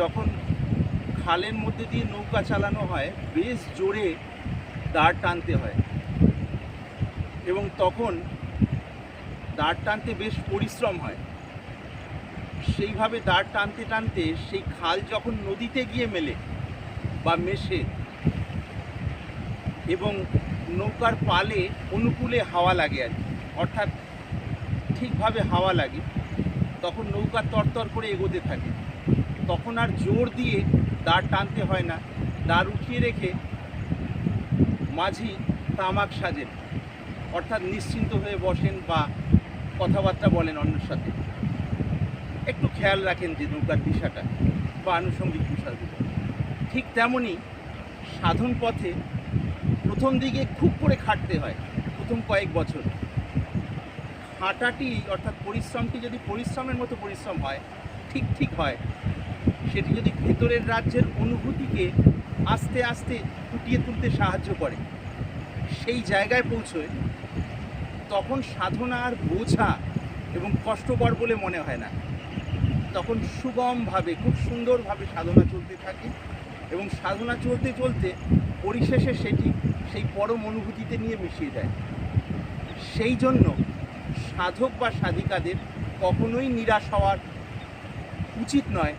যখন খালের মধ্যে দিয়ে নৌকা চালানো হয়, বেশ জোরে দাঁড় টানতে হয় এবং তখন দাঁড় টানতে বেশ পরিশ্রম হয় সেইভাবে দাঁড় টানতে টানতে সেই খাল যখন নদীতে গিয়ে মেলে বা মেশে এবং নৌকার পালে অনুকূলে হাওয়া লাগে আর। অর্থাৎ ঠিকভাবে হাওয়া লাগে, তখন নৌকা তরতর করে এগোতে থাকে তখন আর জোর দিয়ে দাঁড় টানতে হয় না। দাঁড় উঠিয়ে রেখে মাঝি তামাক সাজেন। অর্থাৎ নিশ্চিন্ত হয়ে বসেন বা কথাবার্তা বলেন অন্যের সাথে। একটু খেয়াল রাখেন যে নৌকার দিশাটা বা আনুষঙ্গিক বিষয়গুলো ঠিক তেমনই সাধন পথে প্রথম দিকে খুব করে খাটতে হয়, প্রথম কয়েক বছর। হাঁটাটি অর্থাৎ পরিশ্রমটি যদি পরিশ্রমের মতো পরিশ্রম হয়, ঠিক ঠিক হয়। সেটি যদি ভেতরের রাজ্যের অনুভূতিকে আস্তে আস্তে ফুটিয়ে তুলতে সাহায্য করে, সেই জায়গায় পৌঁছয়, তখন সাধনা আর বোঝা এবং কষ্টকর বলে মনে হয় না। তখন সুগমভাবে, খুব সুন্দরভাবে সাধনা চলতে থাকে এবং সাধনা চলতে চলতে পরিশেষে সেটি সেই পরম অনুভূতিতে নিয়ে মিশিয়ে দেয়। সেই জন্য সাধক বা সাধিকাদের কখনোই নিরাশ হওয়ার উচিত নয়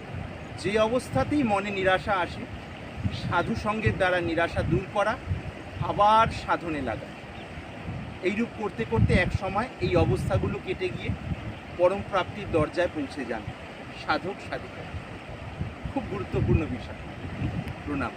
যে অবস্থাতেই মনে নিরাশা আসে, সাধু সঙ্গের দ্বারা নিরাশা দূর করা আবার সাধনে লাগা। এইরূপ করতে করতে এক সময় এই অবস্থাগুলো কেটে গিয়ে পরম প্রাপ্তির দরজায় পৌঁছে যান সাধক সাধিকা। খুব গুরুত্বপূর্ণ বিষয়। প্রণাম।